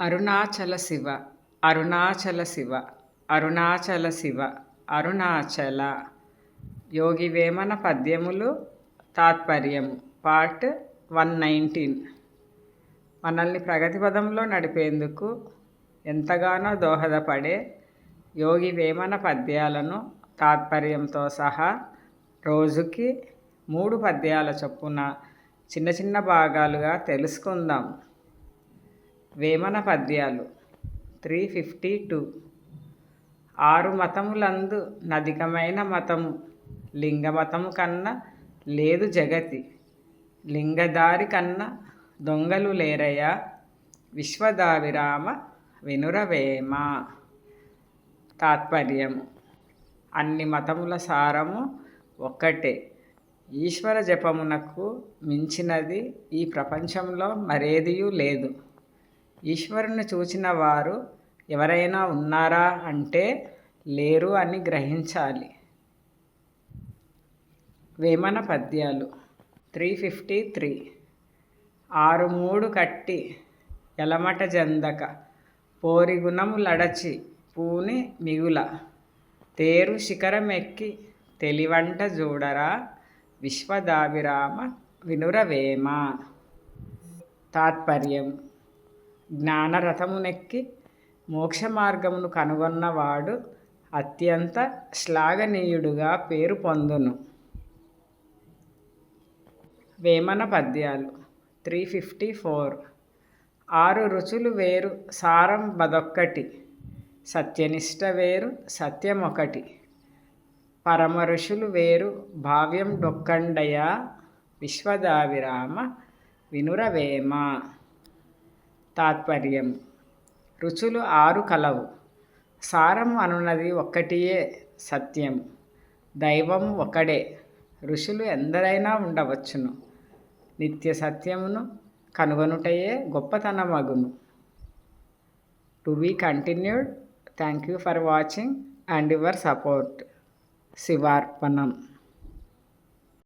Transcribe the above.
అరుణాచల శివ అరుణాచల శివ అరుణాచల శివ అరుణాచల. యోగి వేమన పద్యములు తాత్పర్యము part one nineteen. మనల్ని ప్రగతి పదంలో నడిపేందుకు ఎంతగానో దోహదపడే యోగి వేమన పద్యాలను తాత్పర్యంతో సహా రోజుకి మూడు పద్యాల చొప్పున చిన్న చిన్న భాగాలుగా తెలుసుకుందాం. వేమన పద్యాలు. Three fifty two. ఆరు మతములందు నధికమైన మతము. లింగమతము కన్నా లేదు జగతి. లింగదారి కన్నా దొంగలు లేరయ్యా విశ్వదావిరామ వినురవేమ. తాత్పర్యము. అన్ని మతముల సారము ఒక్కటే. ఈశ్వర జపమునకు మించినది ఈ ప్రపంచంలో మరేదియూ లేదు. ఈశ్వరుని చూచిన వారు ఎవరైనా ఉన్నారా అంటే లేరు అని గ్రహించాలి. వేమన పద్యాలు త్రీ ఫిఫ్టీ త్రీ. ఆరు మూడు కట్టి ఎలమట జందక పోరి లడచి పూని మిగుల. తేరు శిఖరమెక్కి తెలివంట జోడరా విశ్వదాభిరామ వినురవేమ. తాత్పర్యం జ్ఞానరథమునెక్కి మోక్ష మార్గమును కనుగొన్నవాడు అత్యంత శ్లాఘనీయుడుగా పేరు పొందును. వేమన పద్యాలు త్రీ ఫిఫ్టీ ఫోర్. ఆరు రుచులు వేరు సారం బదొక్కటి. సత్యనిష్ట వేరు సత్యమొకటి. పరమ ఋషులు వేరు భావ్యం డొక్కండయ. విశ్వదావిరామ వినురవేమ. తాత్పర్యం. రుచులు ఆరు కలవు. సారం అనున్నది ఒక్కటియే సత్యం. దైవం ఒకడే. ఋషులు ఎందరైనా ఉండవచ్చును. నిత్య సత్యమును కనుగొనుటయే గొప్పతనమగును. To be continued. Thank you for watching and your support. శివార్పణం.